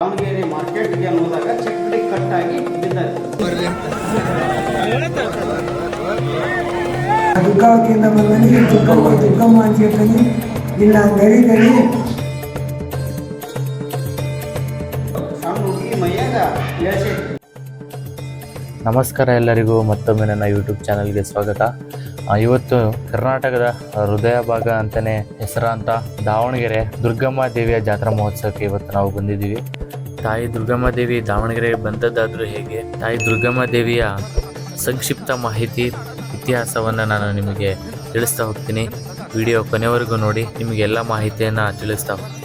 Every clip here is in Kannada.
ದಾವಣಗೆರೆ ಮಾರ್ಕೆಟ್ಗೆ ಹೋದಾಗ ಚಕ್ಕಡಿ ಕಟ್ಟಾಗಿ ಬಿದ್ದಿದೆ ದುಃಖಕ್ಕಿಂತ ಬಂದವನಿಗೆ ದುಃಖಮ್ಮ ದುರ್ಗಮ್ಮ ಅಂತ ಹೇಳ್ತಾನೆ ಇಲ್ಲ ಧೈರ್ಯದಲ್ಲಿ ಸಣ್ಣ ಹುಡುಗಿ ಮೈಯಾಗ ಇಳಿಸೈತಿ ನಮಸ್ಕಾರ ಎಲ್ಲರಿಗೂ ಮತ್ತೊಮ್ಮೆ ನನ್ನ ಯೂಟ್ಯೂಬ್ ಚಾನಲ್ಗೆ ಸ್ವಾಗತ. ಆ, ಇವತ್ತು ಕರ್ನಾಟಕದ ಹೃದಯ ಭಾಗ ಅಂತಲೇ ಹೆಸರಾಂತ ದಾವಣಗೆರೆ ದುರ್ಗಮ್ಮ ದೇವಿಯ ಜಾತ್ರಾ ಮಹೋತ್ಸವಕ್ಕೆ ಇವತ್ತು ನಾವು ಬಂದಿದ್ದೀವಿ. ತಾಯಿ ದುರ್ಗಮ್ಮ ದೇವಿ ದಾವಣಗೆರೆಗೆ ಬಂದದ್ದಾದರೂ ಹೇಗೆ? ತಾಯಿ ದುರ್ಗಮ್ಮ ದೇವಿಯ ಸಂಕ್ಷಿಪ್ತ ಮಾಹಿತಿ, ಇತಿಹಾಸವನ್ನು ನಾನು ನಿಮಗೆ ತಿಳಿಸ್ತಾ ಹೋಗ್ತೀನಿ. ವಿಡಿಯೋ ಕೊನೆವರೆಗೂ ನೋಡಿ, ನಿಮಗೆ ಎಲ್ಲ ಮಾಹಿತಿಯನ್ನು ತಿಳಿಸ್ತಾ ಹೋಗ್ತೀನಿ.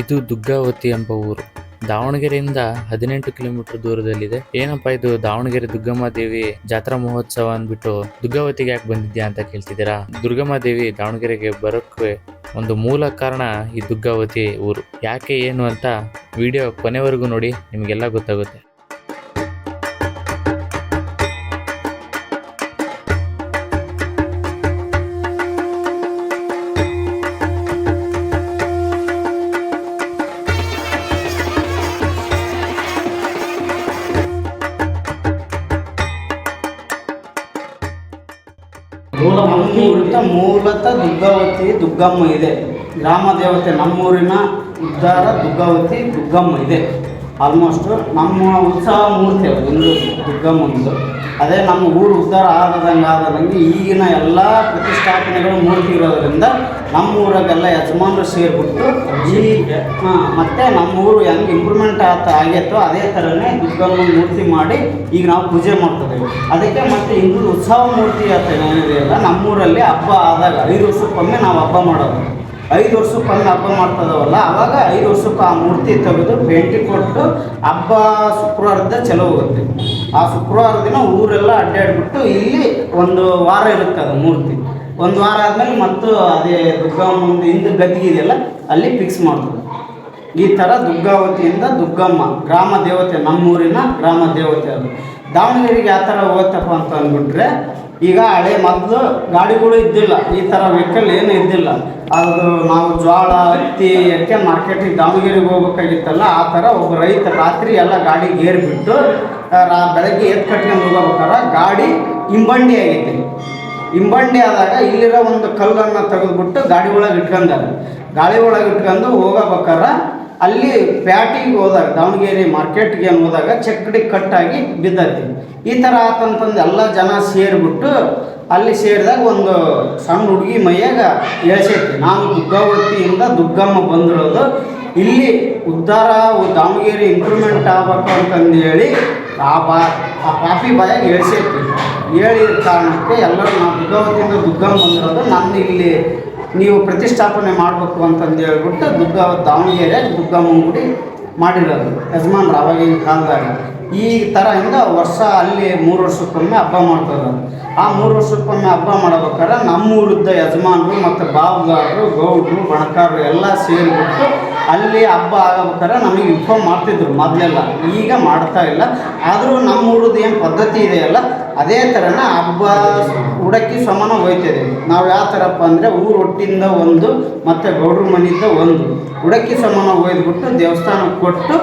ಇದು ದುಗ್ಗಾವತಿ ಎಂಬ ಊರು. ದಾವಣಗೆರೆಯಿಂದ ಹದಿನೆಂಟು ಕಿಲೋಮೀಟರ್ ದೂರದಲ್ಲಿದೆ. ಏನಪ್ಪಾ ಇದು ದಾವಣಗೆರೆ ದುರ್ಗಮ್ಮ ದೇವಿ ಜಾತ್ರಾ ಮಹೋತ್ಸವ ಅಂದ್ಬಿಟ್ಟು ದುಗ್ಗಾವತಿಗೆ ಯಾಕೆ ಬಂದಿದ್ಯಾ ಅಂತ ಕೇಳ್ತಿದ್ದೀರಾ? ದುರ್ಗಮ್ಮ ದೇವಿ ದಾವಣಗೆರೆಗೆ ಬರೋಕ್ಕೆ ಒಂದು ಮೂಲ ಕಾರಣ ಈ ದುಗ್ಗಾವತಿ ಊರು. ಯಾಕೆ ಏನು ಅಂತ ವಿಡಿಯೋ ಕೊನೆವರೆಗೂ ನೋಡಿ, ನಿಮಗೆಲ್ಲ ಗೊತ್ತಾಗುತ್ತೆ. ಮೂಲತಃ ದುರ್ಗಾವತಿ ದುಗ್ಗಮ್ಮ ಇದೆ. ಗ್ರಾಮ ದೇವತೆ ನಮ್ಮೂರಿನ ಉದ್ಧಾರ ದುರ್ಗಾವತಿ ದುಗ್ಗಮ್ಮ ಇದೆ. ಆಲ್ಮೋಸ್ಟ್ ನಮ್ಮ ಉತ್ಸವ ಮೂರ್ತಿ ಅದು ಒಂದು ದುರ್ಗಮ್ಮಂದು ಅದೇ ನಮ್ಮ ಊರು ಉದ್ಧಾರ ಆಗದಂಗೆ ಆಗದಂಗೆ ಈಗಿನ ಎಲ್ಲ ಪ್ರತಿಷ್ಠಾಪನೆಗಳು ಮೂರ್ತಿ ಇರೋದರಿಂದ ನಮ್ಮ ಊರಾಗೆಲ್ಲ ಯಜಮಾನರು ಸೇರಿಬಿಟ್ಟು ಹಾಂ, ಮತ್ತು ನಮ್ಮ ಊರು ಹೆಂಗೆ ಇಂಪ್ರೂವ್ಮೆಂಟ್ ಆತ, ಆಗೈತೋ ಅದೇ ಥರನೇ ದುರ್ಗಮ್ಮನ ಮೂರ್ತಿ ಮಾಡಿ ಈಗ ನಾವು ಪೂಜೆ ಮಾಡ್ತಿದ್ದೇವೆ. ಅದಕ್ಕೆ ಮತ್ತು ಹಿಂದೂ ಉತ್ಸವ ಮೂರ್ತಿ ಅಂತ ಏನಿದೆಯಲ್ಲ ನಮ್ಮೂರಲ್ಲಿ ಹಬ್ಬ ಆದಾಗ ಐದು ವರ್ಷಕ್ಕೊಮ್ಮೆ ನಾವು ಹಬ್ಬ ಮಾಡೋದು. ಐದು ವರ್ಷಕ್ಕೊಮ್ಮೆ ಹಬ್ಬ ಮಾಡ್ತದವಲ್ಲ, ಅವಾಗ ಐದು ವರ್ಷಕ್ಕೆ ಆ ಮೂರ್ತಿ ತೆಗೆದು ಭೇಟಿ ಕೊಟ್ಟು ಹಬ್ಬ ಶುಕ್ರವಾರದ ಚಲೋ ಹೋಗುತ್ತೆ. ಆ ಶುಕ್ರವಾರ ದಿನ ಊರೆಲ್ಲ ಅಡ್ಡಾಡ್ಬಿಟ್ಟು ಇಲ್ಲಿ ಒಂದು ವಾರ ಇರುತ್ತೆ ಅದು ಮೂರ್ತಿ. ಒಂದು ವಾರ ಆದಮೇಲೆ ಮತ್ತು ಅದೇ ದುರ್ಗಮ್ಮ ಹಿಂದೆ ಗದ್ದಿಗೆ ಇದೆಯಲ್ಲ, ಅಲ್ಲಿ ಫಿಕ್ಸ್ ಮಾಡ್ತದೆ. ಈ ಥರ ದುರ್ಗಾವತಿಯಿಂದ ದುರ್ಗಮ್ಮ, ಗ್ರಾಮ ದೇವತೆ, ನಮ್ಮೂರಿನ ಗ್ರಾಮ ದೇವತೆ ಅದು. ದಾವಣಗೆರೆಗೆ ಯಾವ ಥರ ಹೋಗತ್ತಪ್ಪ ಅಂತ ಅಂದ್ಬಿಟ್ರೆ ಈಗ ಹಳೆ ಮೊದಲು ಗಾಡಿಗಳು ಇದ್ದಿಲ್ಲ. ಈ ಥರ ವೆಹಿಕಲ್ ಏನು ಇದ್ದಿಲ್ಲ. ಅದು ನಾವು ಜೋಳ ಹತ್ತಿ ಎಕ್ಕೆ ಮಾರ್ಕೆಟಿಗೆ ದಾವಣಗೆರೆಗೆ ಹೋಗ್ಬೇಕಾಗಿತ್ತಲ್ಲ, ಆ ಥರ ಒಬ್ಬ ರೈತ ರಾತ್ರಿ ಎಲ್ಲ ಗಾಡಿ ಏರ್ಬಿಟ್ಟು ರಾ- ಬೆಳಗ್ಗೆ ಎದ್ದು ಕಟ್ಕೊಂಡು ಹೋಗ್ಬೇಕಾರೆ ಗಾಡಿ ಹಿಂಬಂಡಿ ಆಗೈತಿ ಹಿಂಬಂಡಿ ಆದಾಗ ಇಲ್ಲಿರೋ ಒಂದು ಕಲ್ಲನ್ನು ತೆಗೆದುಬಿಟ್ಟು ಗಾಡಿ ಒಳಗೆ ಇಟ್ಕೊಂಡಾರೆ. ಗಾಡಿ ಒಳಗೆ ಇಟ್ಕೊಂಡು ಹೋಗಬೇಕಾರ ಅಲ್ಲಿ ಪ್ಯಾಟಿಗೆ ಹೋದಾಗ, ದಾವಣಗೆರೆ ಮಾರ್ಕೆಟ್ಗೆ ಹೋದಾಗ ಚಕ್ಕಡಿ ಕಟ್ಟಾಗಿ ಬಿದ್ದತಿ. ಈ ಥರ ಆತಂತಂದು ಎಲ್ಲ ಜನ ಸೇರಿಬಿಟ್ಟು ಅಲ್ಲಿ ಸೇರಿದಾಗ ಒಂದು ಸಣ್ಣ ಹುಡುಗಿ ಮೈಯಾಗ ಎಳ್ಸೈತಿ. ನಾನು ದುಗ್ಗಾವತಿಯಿಂದ ದುಗ್ಗಮ್ಮ ಬಂದಿರೋದು ಇಲ್ಲಿ ಉದ್ಧಾರ, ದಾವಣಗೆರೆ ಇಂಪ್ರೂವ್ಮೆಂಟ್ ಆಗಬೇಕು ಅಂತಂದು ಹೇಳಿ ಆ ಬಾ ಆ ಪಾಪಿ ಬಾಯಾಗ ಹೇಳ್ಸೈತಿ ಹೇಳಿದ ಕಾರಣಕ್ಕೆ ಎಲ್ಲರೂ ನಾವು ದುರ್ಗಾವತಿಯಿಂದ ದುರ್ಗಮ್ಮ ಬಂದಿರೋದು ನಾನು ಇಲ್ಲಿ ನೀವು ಪ್ರತಿಷ್ಠಾಪನೆ ಮಾಡಬೇಕು ಅಂತಂದು ಹೇಳ್ಬಿಟ್ಟು ದುರ್ಗಾ, ದಾವಣಗೆರೆ ದುರ್ಗಮ್ಮ ಗುಡಿ ಮಾಡಿರೋದು, ಯಜಮಾನ್ರು ಅವಾಗಿನ ಕಾಲದಾಗ ಈ ಥರ ಇಂದ ವರ್ಷ ಅಲ್ಲಿ ಮೂರು ವರ್ಷಕ್ಕೊಮ್ಮೆ ಹಬ್ಬ ಮಾಡ್ತಾರೆ. ಆ ಮೂರು ವರ್ಷಕ್ಕೊಮ್ಮೆ ಹಬ್ಬ ಮಾಡ್ಬೇಕಾದ್ರೆ ನಮ್ಮೂರಿದ್ದ ಯಜಮಾನರು ಮತ್ತು ಬಾವುಗಾರರು, ಗೌಡ್ರು, ಬಣಕಾರರು ಎಲ್ಲ ಸೇರಿಬಿಟ್ಟು ಅಲ್ಲಿ ಹಬ್ಬ ಆಗಬೇಕಾದ್ರೆ ನಮಗೆ ಇನ್ಫಾರ್ಮ್ ಮಾಡ್ತಿದ್ರು ಮೊದಲೆಲ್ಲ. ಈಗ ಮಾಡ್ತಾ ಇಲ್ಲ. ಆದರೂ ನಮ್ಮ ಊರದ್ದು ಏನು ಪದ್ಧತಿ ಇದೆಯಲ್ಲ ಅದೇ ಥರನ ಹಬ್ಬ ಉಡಕ್ಕೆ ಸಮಾನ ಹೋಯ್ತಿದೆ ನಾವು ಯಾವ ಥರಪ್ಪ ಅಂದರೆ ಊರು ಒಟ್ಟಿಂದ ಒಂದು, ಮತ್ತು ಗೌಡ್ರ ಮನೆಯಿಂದ ಒಂದು. ಉಡಕ್ಕೆ ಸಮಾನ ಒಯ್ದುಬಿಟ್ಟು ದೇವಸ್ಥಾನಕ್ಕೆ ಕೊಟ್ಟು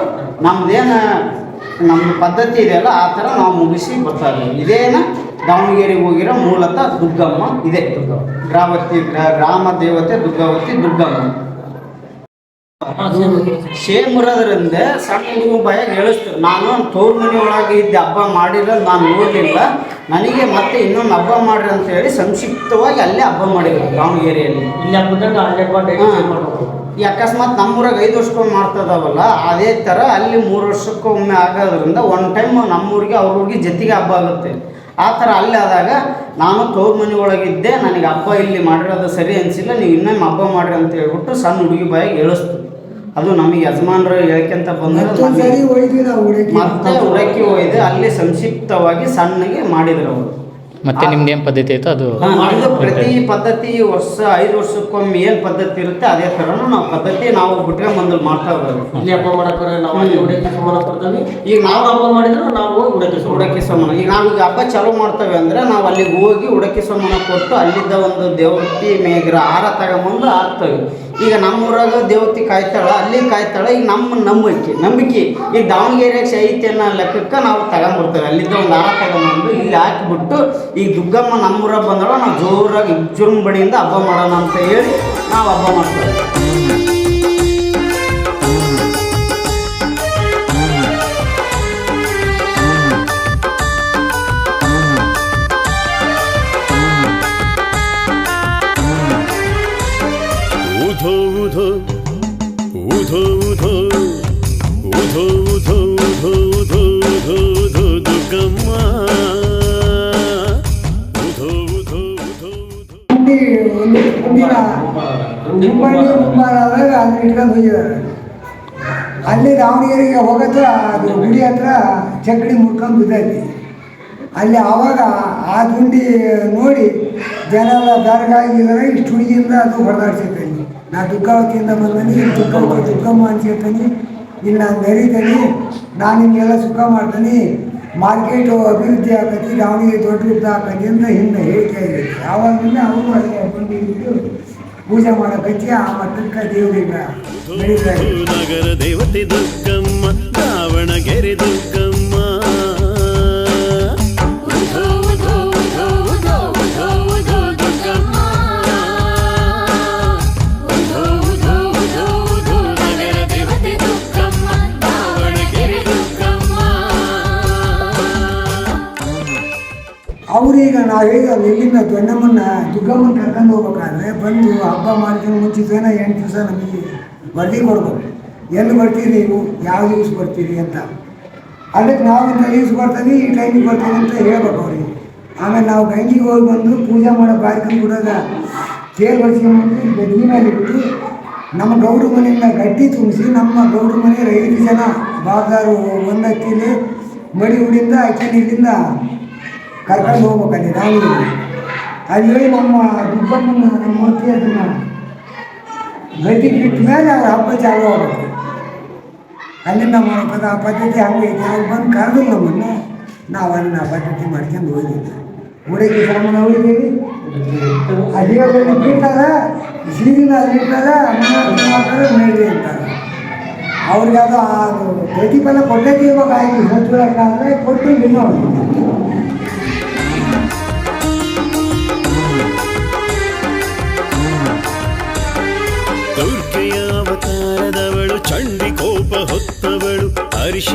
ನಮ್ಮದೇನು ನಮ್ಮ ಪದ್ಧತಿ ಇದೆಯಲ್ಲ ಆ ಥರ ನಾವು ಮುಗಿಸಿ ಬರ್ತಾ ಇದ್ದೀವಿ. ಇದೇನ ದಾವಣಗೆರೆಗೆ ಹೋಗಿರೋ ಮೂಲತಃ ದುರ್ಗಮ್ಮ ಇದೆ. ಗ್ರಾಮತಿ ಗ್ರಾಮ ದೇವತೆ ದುರ್ಗಾವತಿ ದುರ್ಗಮ್ಮ. ಸೇಮ್ ಇರೋದ್ರಿಂದ ಸಣ್ಣ ಹುಡುಗ ಬಾಯಾಗ ಹೇಳಿಸ್ತಾರೆ ನಾನು ತೋರ್ ಮನೆ ಒಳಗೆ ಇದ್ದ ಹಬ್ಬ ಮಾಡಿಲ್ಲ ನಾನು ನೋಡಲಿಲ್ಲ. ನನಗೆ ಮತ್ತೆ ಇನ್ನೊಂದು ಹಬ್ಬ ಮಾಡ್ರಿ ಅಂತ ಹೇಳಿ ಸಂಕ್ಷಿಪ್ತವಾಗಿ ಅಲ್ಲೇ ಹಬ್ಬ ಮಾಡಿದ್ರು ದಾವಣಗೆರೆಯಲ್ಲಿ. ಇಲ್ಲಿ ಹಬ್ಬದಾಗ ಅಲ್ಲೇ. ಈ ಅಕಸ್ಮಾತ್ ನಮ್ಮೂರಾಗ ಐದು ವರ್ಷಕ್ಕೊಮ್ಮೆ ಮಾಡ್ತದವಲ್ಲ ಅದೇ ಥರ ಅಲ್ಲಿ ಮೂರು ವರ್ಷಕ್ಕೊಮ್ಮೆ ಆಗೋದ್ರಿಂದ ಒನ್ ಟೈಮ್ ನಮ್ಮೂರಿಗೆ ಊರಿಗೆ ಜೊತೆಗೆ ಹಬ್ಬ ಆಗುತ್ತೆ. ಆ ಥರ ಅಲ್ಲಿ ಆದಾಗ ನಾನು ತೋರ್ ಮನೆ ಒಳಗಿದ್ದೆ ನನಗೆ ಹಬ್ಬ ಇಲ್ಲಿ ಮಾಡಿರೋದು ಸರಿ ಅನಿಸಿಲ್ಲ ನೀವು ಇನ್ನೊಮ್ಮೆ ಹಬ್ಬ ಮಾಡಿರಿ ಅಂತ ಹೇಳ್ಬಿಟ್ಟು ಸಣ್ಣ ಹುಡುಗಿ ಬಾಯಿಗೆ ಹೇಳಿಸ್ತು. ಅದು ನಮಗೆ ಯಜಮಾನರು ಹೇಳ್ಕೊಂತ ಬಂದ್ರು ಮತ್ತೆ ಉಡಕ್ಕಿ ಹೋಯ್ದೆ ಅಲ್ಲಿ ಸಂಕ್ಷಿಪ್ತವಾಗಿ ಸಣ್ಣಗೆ ಮಾಡಿದ್ರು ಅವರು. ಮತ್ತೆ ನಿಮ್ದು ಏನು ಪದ್ಧತಿ ಐತೋ ಅದು ಪ್ರತಿ ಪದ್ಧತಿ ವರ್ಷ ಐದು ವರ್ಷಕ್ಕೊಮ್ಮೆ ಏನು ಪದ್ಧತಿ ಇರುತ್ತೆ ಅದೇ ಥರನೂ ನಾವು ಪದ್ಧತಿ ನಾವು ಬಿಟ್ಟರೆ ಮೊದಲು ಮಾಡ್ತಾ ಇರೋದು. ಇಲ್ಲಿ ಹಬ್ಬ ಮಾಡಕ್ಕೆ ನಾವು ಅಲ್ಲಿ ಉಡಕ್ಕಿ ಸಮಾನ ಕೊಡ್ತೀವಿ ಈಗ ನಾವು ಹಬ್ಬ ಮಾಡಿದ್ರೆ ನಾವು ಉಡಕ್ಕಿ ಸಮಾನ ಈಗ ನಾವು ಈಗ ನಾವೀಗ ಹಬ್ಬ ಚಾಲೂ ಮಾಡ್ತೇವೆ ಅಂದರೆ ನಾವು ಅಲ್ಲಿಗೆ ಹೋಗಿ ಉಡಕ್ಕೆ ಸಮಾನ ಕೊಟ್ಟು ಅಲ್ಲಿದ್ದ ಒಂದು ದೇವತಿ ಮೇಗ್ರ ಹಾರ ತಗೊಂಬಂದು ಹಾಕ್ತೇವೆ. ಈಗ ನಮ್ಮೂರಾಗ ದೇವತೆ ಕಾಯ್ತಾಳ, ಅಲ್ಲಿ ಕಾಯ್ತಾಳ, ಈಗ ನಮ್ಮ ನಂಬಿಕೆ ನಂಬಿಕೆ. ಈಗ ದಾವಣಗೆರೆ ಶೈತಿ ಅನ್ನೋ ಲೆಕ್ಕಕ್ಕೆ ನಾವು ತಗೊಂಡ್ಬಿಡ್ತೇವೆ. ಅಲ್ಲಿದ್ದ ಒಂದು ಹಾರ ತಗೊಂಡ್ಬಂದು ಇಲ್ಲಿ ಹಾಕಿಬಿಟ್ಟು ಈಗ ದುಗ್ಗಮ್ಮ ನಮ್ಮೂರಾಗ ಬಂದಳ, ನಾವು ಜೋರಾಗಿ ವಿಜೃಂಭಣೆಯಿಂದ ಹಬ್ಬ ಮಾಡೋಣ ಅಂತ ಹೇಳಿ ನಾವು ಹಬ್ಬ ಮಾಡ್ತೇವೆ. ಊಧೋ ಅಲ್ಲಿ ಅಲ್ಲಿ ದಾವಣಗೆರೆಗೆ ಹೋಗತ್ರ ಅದು ಗುಡಿ ಹತ್ರ ಚಕ್ಕಡಿ ಮುಟ್ಕೊಂಡು ಬಿದ್ದೈತಿ ಅಲ್ಲಿ ಆವಾಗ ಆ ದುಂಡಿ ನೋಡಿ ಜನ ಎಲ್ಲ ಬೆರಗಾಗಿದ್ದಾರೆ ಇಷ್ಟು ಹುಡುಗಿಯಿಂದ ಅದು ಹೊಡೆದಾಡ್ಸಿರ್ತಾನೆ ನಾ ದುಃಖಾವತಿಯಿಂದ ಬಂದನಿ ದುಃಖಮ್ಮ ದುಃಖಮ್ಮ ಅನ್ಸಿರ್ತಾನೆ ಇಲ್ಲಿ ನಾನು ಮೆರೀತಾನೆ ನಾನು ನಿಮಗೆಲ್ಲ ಸುಖ ಮಾಡ್ತೀನಿ. ಮಾರ್ಕೆಟು ಅಭಿವೃದ್ಧಿ ಆಗತಿ, ದಾವಣಗೆರೆ ದೊಡ್ಡ ರೂಪ ಆಗತಿ ಅಂತ ಹಿಂದೆ ಹೇಳಿಕೆ ಆಗಿರುತ್ತೆ ಆವಾಗಿಂದ ಅವರು ಅಲ್ಲಿ ಬಂದು ಇದ್ದು ಪೂಜೆ ಮಾಡಕ್ಕೆ ಆ ಮಟ್ಟಕ್ಕೆ ದೇವರಿಗೆ ನಗರ ದೇವತೆ ದುರ್ಗಮ್ಮ, ದಾವಣಗೆರೆ ದುರ್ಗಮ್ಮ. ಅವ್ರೀಗ ನಾವು ಈಗ ಇಲ್ಲಿಂದ ದೊಡ್ಡಮ್ಮನ ದುರ್ಗಮ್ಮನ ಕರ್ಕೊಂಡು ಹೋಗ್ಬೇಕಾದ್ರೆ ಬಂದು ಹಬ್ಬ ಮಾಡ್ಕೊಂಡು ಮುಂಚಿತೇನ ಎಂಟು ದಿವಸ ನಮಗೆ ವರದಿ ಕೊಡ್ಬೇಕು ಎಲ್ಲಿ ಬರ್ತೀರಿ ನೀವು? ಯಾವ ದಿವಸ ಬರ್ತೀರಿ ಅಂತ. ಅದಕ್ಕೆ ನಾವು ಇಂಥ ದಿವಸ ಬರ್ತೀವಿ ಈ ಟೈಮಿಗೆ ಬರ್ತೀವಿ ಅಂತ ಹೇಳ್ಬೇಕು ಅವ್ರಿಗೆ. ಆಮೇಲೆ ನಾವು ಗಂಗಿಗೆ ಹೋಗಿ ಬಂದು ಪೂಜೆ ಮಾಡೋ ಕಾರ್ಯಕ್ರಮ ಬಿಡೋದ ತೇರು ಬರ್ಸ್ಕೊಂಡ್ಬಂದು ಗದ್ದಿ ಮೇಲೆ ಇಟ್ಟು ನಮ್ಮ ಗೌಡ್ರ ಮನೆಯಿಂದ ಗಟ್ಟಿ ತುಂಬಿಸಿ ನಮ್ಮ ಗೌಡ್ರ ಮನೆ ಐದು ಜನ ಬಾಗಾರು ಒಂದಕ್ಕಿಲಿ ಮಡಿ ಹುಡಿಂದ ಅಕ್ಕಿ ನೀರಿಂದ ಕರ್ಕೊಂಡು ಹೋಗ್ಬೇಕಲ್ಲಿ ನಾವು ಅಲ್ಲಿ ಹೋಗಿ ನಮ್ಮ ದುಡ್ಡಮ್ಮನ ನಮ್ಮ ಮೂರ್ತಿ ಅದನ್ನು ಗತಿ ಬಿಟ್ಟ ಮೇಲೆ ಅವ್ರ ಹಬ್ಬ ಚಾಲು ಆಗುತ್ತೆ ಅಲ್ಲಿಂದ ಮಾಡ್ಬೋದು ಆ ಪದ್ಧತಿ ಹಂಗೈತೆ ಅವ್ರು ಬಂದು ಕರೆದಿಲ್ಲ ನಮ್ಮನ್ನು. ನಾವು ಅಲ್ಲಿ ಆ ಪದ್ಧತಿ ಮಾಡ್ಕೊಂಡು ಹೋಗಿದ್ದೆ. ಉಡುಗೆ ಸಾಮಾನು ಹೋಗಿದ್ದೀವಿ. ಅಡಿಯಲ್ಲಿ ಬಿಟ್ಟಾರ ಸೀರಿನ ಅಲ್ಲಿ ಇಟ್ಟಾರ ಮಾಡ್ತಾರೆ ಅಂತಾರೆ. ಅವ್ರಿಗೆ ಅದು ಆ ಪ್ರತಿಫಲ ಕೊಟ್ಟೈತಿ ಇವಾಗ ಆಯ್ತು. ಕೊಟ್ಟು ಇನ್ನೂ